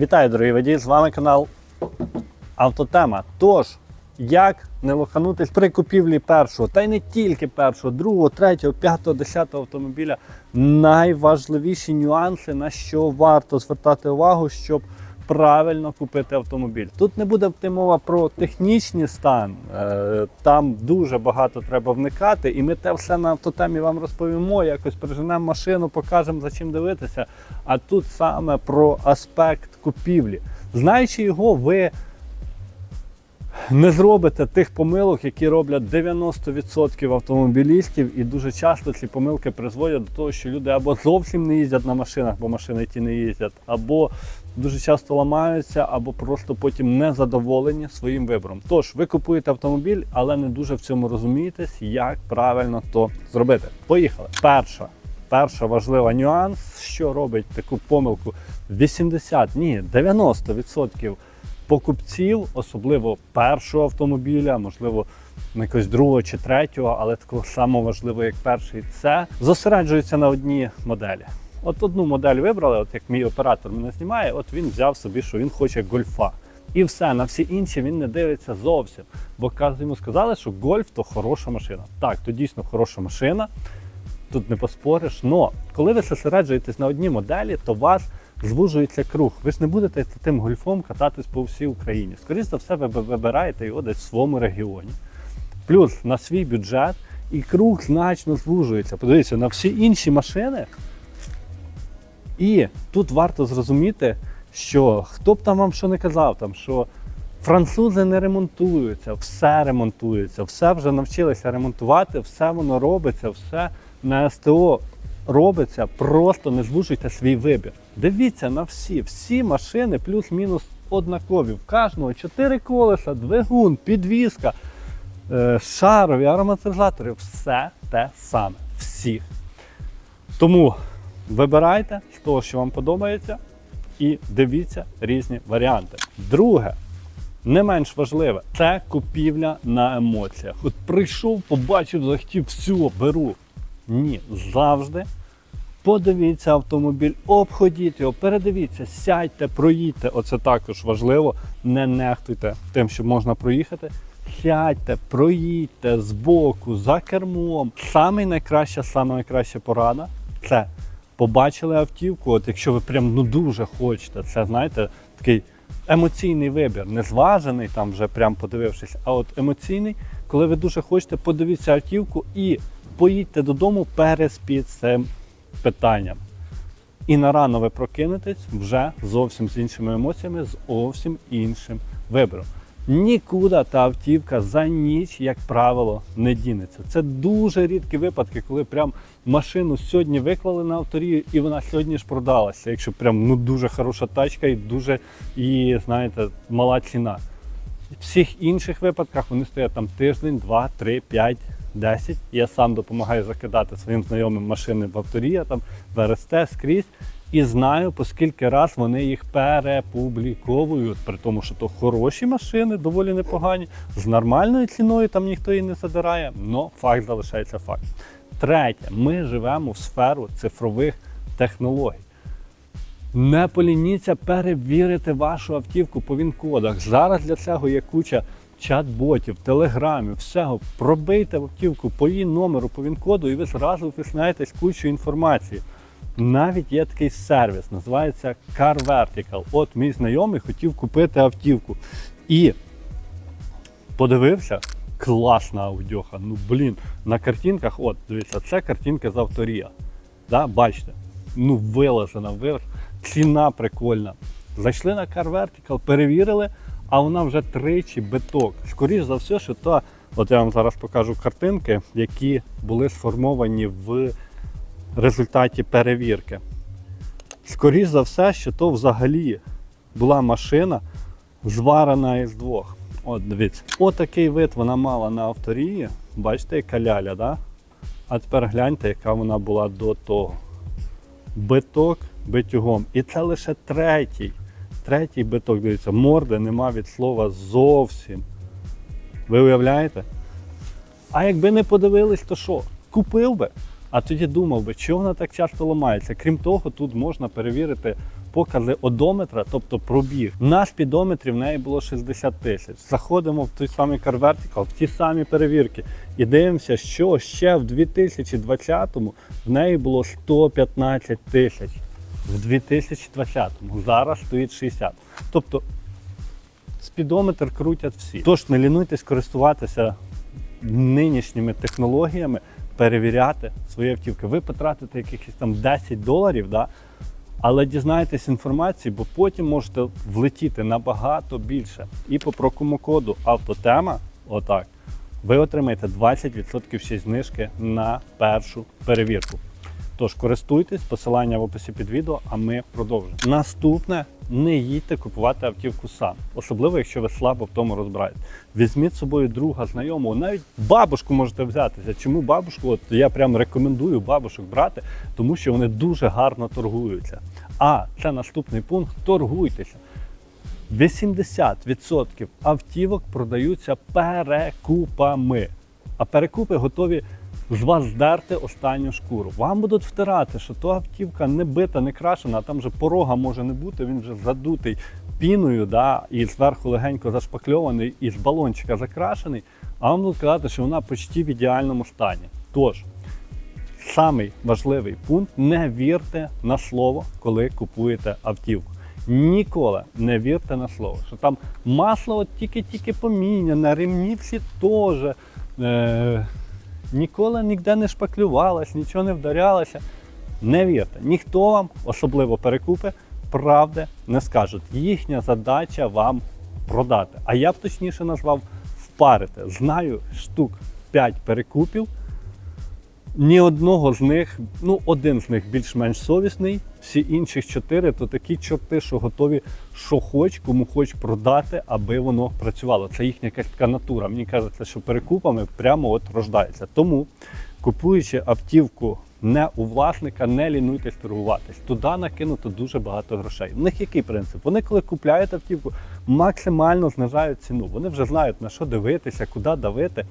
Вітаю, дорогі водії! З вами канал Автотема. Тож, як не лоханутись при купівлі першого, та й не тільки першого, другого, третього, п'ятого, десятого автомобіля. Найважливіші нюанси, на що варто звертати увагу, щоб правильно купити автомобіль. Тут не буде мова про технічний стан, е, там дуже багато треба вникати, і ми те все на автотемі вам розповімо. Якось приженемо машину, покажемо за чим дивитися. А тут саме про аспект купівлі. Знаючи його, ви не зробите тих помилок, які роблять 90% автомобілістів, і дуже часто ці помилки призводять до того, що люди або зовсім не їздять на машинах, бо машини ті не їздять, або дуже часто ламаються, або просто потім не задоволені своїм вибором. Тож ви купуєте автомобіль, але не дуже в цьому розумієтесь, як правильно то зробити. Поїхали. Перша. Перша важлива нюанс, що робить таку помилку 80, ні, 90% покупців, особливо першого автомобіля, можливо, не якогось другого чи третього, але такого самого важливого, як перший, це зосереджується на одній моделі. От одну модель вибрали, от як мій оператор мене знімає, от він взяв собі, що він хоче гольфа. І все, на всі інші він не дивиться зовсім. Бо йому сказали, що гольф то хороша машина. Так, то дійсно хороша машина, тут не поспориш. Но коли ви зосереджуєтесь на одній моделі, то вас звужується круг. Ви ж не будете тим гольфом кататись по всій Україні. Скоріше за все, ви вибираєте його десь в своєму регіоні. Плюс на свій бюджет і круг значно звужується. Подивіться, на всі інші машини. І тут варто зрозуміти, що хто б там вам що не казав, там, що французи не ремонтуються, все ремонтується, все вже навчилися ремонтувати, все воно робиться, все на СТО робиться, просто не звужуйте свій вибір. Дивіться на всі, всі машини плюс-мінус однакові. В кожного 4 колеса, двигун, підвізка, е, шарові, ароматизатори, все те саме. Всіх. Тому вибирайте з того, що вам подобається, і дивіться різні варіанти. Друге, не менш важливе, це купівля на емоціях. От прийшов, побачив, захотів, все, беру. Ні, завжди подивіться автомобіль, обходіть його, передивіться, сядьте, проїдьте. Оце також важливо. Не нехтуйте тим, що можна проїхати. Сядьте, проїдьте збоку, за кермом. Саме найкраща, саме найкраща порада це побачили автівку. От якщо ви прям ну дуже хочете, це знаєте, такий емоційний вибір, не зважений там вже прям подивившись, а от емоційний, коли ви дуже хочете, подивіться автівку і поїдьте додому переспіть цим питанням. І на рано ви прокинетесь вже зовсім з іншими емоціями, з зовсім іншим вибором. Нікуди та автівка за ніч, як правило, не дінеться. Це дуже рідкі випадки, коли прям машину сьогодні виклали на авторію, і вона сьогодні ж продалася. Якщо прям ну дуже хороша тачка і дуже і знаєте, мала ціна. В всіх інших випадках вони стоять там тиждень, два, три, п'ять, десять. Я сам допомагаю закидати своїм знайомим машини в авторія, там в РСТ скрізь. І знаю, по скільки раз вони їх перепубліковують, при тому, що то хороші машини, доволі непогані, з нормальною ціною там ніхто її не задирає, але факт залишається факт. Третє, ми живемо в сферу цифрових технологій. Не полініться перевірити вашу автівку по він-кодах. Зараз для цього є куча чат-ботів, телеграмів, всього. Пробийте автівку по її номеру, по він-коду, і ви зразу виснаєтесь кучу інформації. Навіть є такий сервіс, називається Car Vertical. От мій знайомий хотів купити автівку. І подивився, класна аудіоха. Ну блін, на картинках, от, дивіться, це картинка з авторія. Да, бачите? Ну, вилазена вверх, ціна прикольна. Зайшли на Car Vertical, перевірили, а вона вже тричі биток. Скоріше за все, що та, от я вам зараз покажу картинки, які були сформовані в результаті перевірки. Скоріше за все, що то взагалі була машина зварена із двох. От дивіться. Отакий вид вона мала на авторії. Бачите, яка ляля, да? А тепер гляньте, яка вона була до того. Биток битюгом. І це лише третій. Третій биток, дивіться, морди нема від слова зовсім. Ви уявляєте? А якби не подивились, то що? Купив би? А тоді думав би, чого вона так часто ламається. Крім того, тут можна перевірити покази одометра, тобто пробіг. На спідометрі в неї було 60 тисяч. Заходимо в той самий Car Vertical, в ті самі перевірки, і дивимося, що ще в 2020-му в неї було 115 тисяч. В 2020-му зараз стоїть 60. Тобто спідометр крутять всі. Тож не лінуйтесь користуватися нинішніми технологіями, перевіряти свої автівки. Ви потратите якихось там 10 доларів, да? але дізнаєтесь інформації, бо потім можете влетіти набагато більше. І по промокоду автотема, отак, ви отримаєте 20% ще знижки на першу перевірку. Тож користуйтесь, посилання в описі під відео, а ми продовжимо. Наступне не їдьте купувати автівку сам, особливо якщо ви слабо в тому розбираєтесь. Візьміть з собою друга, знайомого, навіть бабушку можете взятися. Чому бабушку? От я прям рекомендую бабушок брати, тому що вони дуже гарно торгуються. А це наступний пункт торгуйтеся. 80% автівок продаються перекупами. А перекупи готові з вас здерти останню шкуру. Вам будуть втирати, що то автівка не бита, не крашена, а там вже порога може не бути, він вже задутий піною, да, і зверху легенько зашпакльований, і з балончика закрашений, а вам будуть казати, що вона почти в ідеальному стані. Тож, самий важливий пункт не вірте на слово, коли купуєте автівку. Ніколи не вірте на слово, що там масло тільки-тільки поміняне, ремні всі теж. Е- ніколи ніде не шпаклювалась, нічого не вдарялася. Не вірте, ніхто вам, особливо перекупи, правди не скажуть. Їхня задача вам продати. А я б точніше назвав впарити. Знаю штук 5 перекупів. Ні одного з них, ну один з них більш-менш совісний, всі інших чотири то такі чорти, що готові, що хоч, кому хоч продати, аби воно працювало. Це їхня якась така натура. Мені кажеться, що перекупами прямо от рождається. Тому, купуючи автівку не у власника, не лінуйтесь торгуватись. Туди накинуто дуже багато грошей. У них який принцип? Вони, коли купляють автівку, максимально знижають ціну. Вони вже знають на що дивитися, куди давити.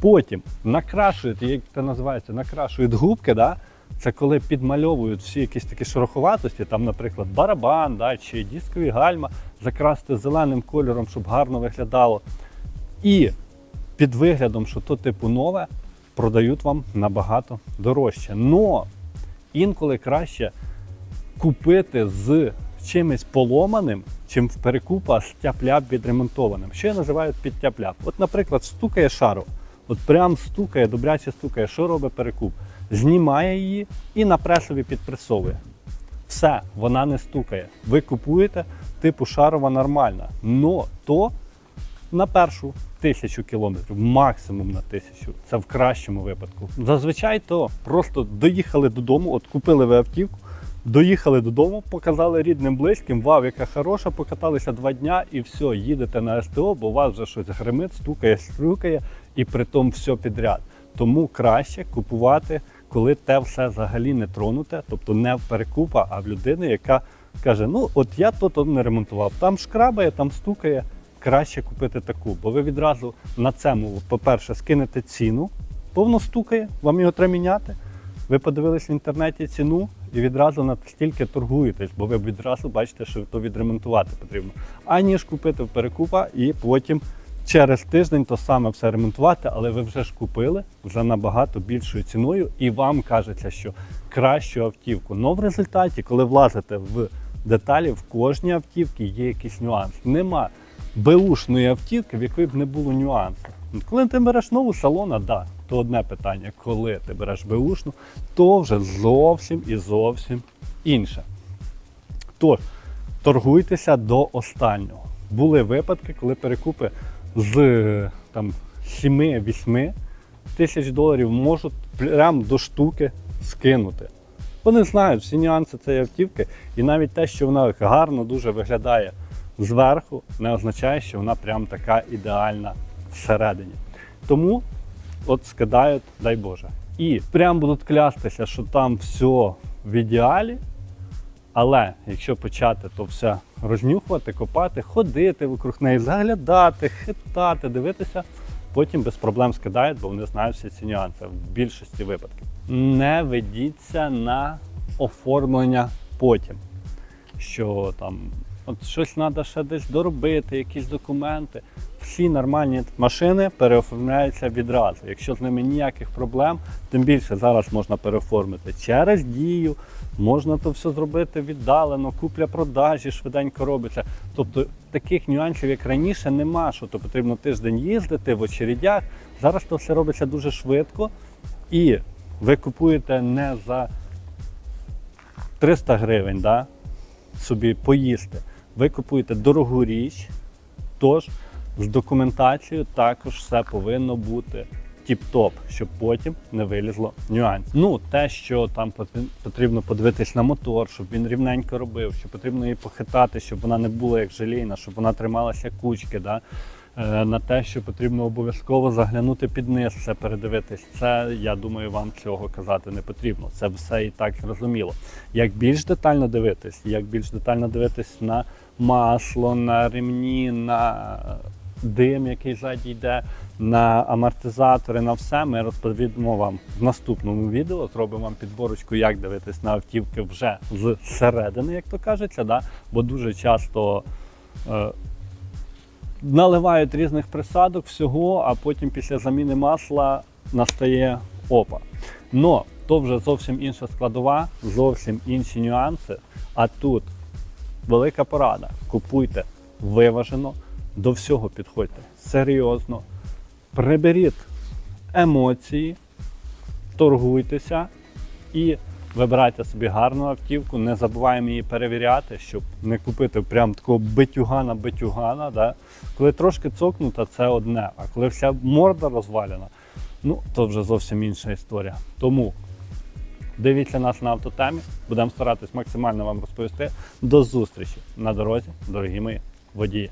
Потім накрашують, як це називається, накрашують губки. Да? Це коли підмальовують всі якісь такі шероховатості, там, наприклад, барабан да, чи дискові гальма, закрасти зеленим кольором, щоб гарно виглядало. І під виглядом, що то типу нове, продають вам набагато дорожче. Но інколи краще купити з чимось поломаним, чим в перекупа з тяп-ляп відремонтованим. Що я називаю під? От, наприклад, стукає шару. От прям стукає, добряче стукає. Що робить перекуп? Знімає її і на пресові підпресовує. Все, вона не стукає. Ви купуєте, типу шарова нормальна. Но то на першу тисячу кілометрів, максимум на тисячу. Це в кращому випадку. Зазвичай то просто доїхали додому, от купили ви автівку, доїхали додому, показали рідним близьким, вау, яка хороша, покаталися два дня і все, їдете на СТО, бо у вас вже щось гримить, стукає, струкає і притом все підряд. Тому краще купувати, коли те все взагалі не тронуте, тобто не в перекупа, а в людини, яка каже: ну от я то не ремонтував, там шкрабає, там стукає. Краще купити таку, бо ви відразу на цьому, по-перше, скинете ціну, повно стукає, вам його треба міняти. Ви подивились в інтернеті ціну і відразу настільки торгуєтесь, бо ви відразу бачите, що то відремонтувати потрібно. Аніж купити в перекупа і потім через тиждень то саме все ремонтувати, але ви вже ж купили за набагато більшою ціною, і вам кажеться, що кращу автівку. Но в результаті, коли влазите в деталі, в кожній автівці є якийсь нюанс. Нема беушної автівки, в якої б не було нюансів. Коли ти береш нову салона, да, то одне питання. Коли ти береш беушну, то вже зовсім і зовсім інше. Тож, торгуйтеся до останнього. Були випадки, коли перекупи з там, 7-8 тисяч доларів можуть прямо до штуки скинути. Вони знають всі нюанси цієї автівки, і навіть те, що вона гарно дуже виглядає зверху, не означає, що вона прям така ідеальна всередині. Тому от скидають, дай Боже. І прям будуть клястися, що там все в ідеалі. Але якщо почати то все рознюхувати, копати, ходити вокруг неї, заглядати, хитати, дивитися, потім без проблем скидають, бо вони знають всі ці нюанси в більшості випадків. Не ведіться на оформлення потім. що там от щось треба ще десь доробити, якісь документи. Всі нормальні машини переоформляються відразу. Якщо з ними ніяких проблем, тим більше зараз можна переоформити через дію, можна то все зробити віддалено, купля-продажі швиденько робиться. Тобто таких нюансів, як раніше, нема, що то потрібно тиждень їздити в очередях. Зараз то все робиться дуже швидко, і ви купуєте не за 300 гривень, да, собі поїсти. Ви купуєте дорогу річ, тож з документацією також все повинно бути тіп-топ, щоб потім не вилізло нюанс. Ну, те, що там потрібно подивитись на мотор, щоб він рівненько робив, що потрібно її похитати, щоб вона не була як желійна, щоб вона трималася кучки. Да? Е, На те, що потрібно обов'язково заглянути під низ, все передивитись. Це я думаю, вам цього казати не потрібно. Це все і так зрозуміло. Як більш детально дивитись, як більш детально дивитись на масло, на ремні, на дим, який ззаді йде, на амортизатори, на все, ми розповімо вам в наступному відео. Зробимо вам підборочку, як дивитись на автівки вже зсередини, як то кажеться, да? бо дуже часто. Наливають різних присадок всього, а потім після заміни масла настає опа. Но то вже зовсім інша складова, зовсім інші нюанси. А тут велика порада. Купуйте виважено, до всього підходьте серйозно, приберіть емоції, торгуйтеся і вибирайте собі гарну автівку. Не забуваємо її перевіряти, щоб не купити прям такого битюгана-битюгана. Да? Коли трошки цокнута, це одне, а коли вся морда розвалена, ну то вже зовсім інша історія. Тому дивіться нас на автотемі, будемо старатись максимально вам розповісти. До зустрічі на дорозі, дорогі мої водії.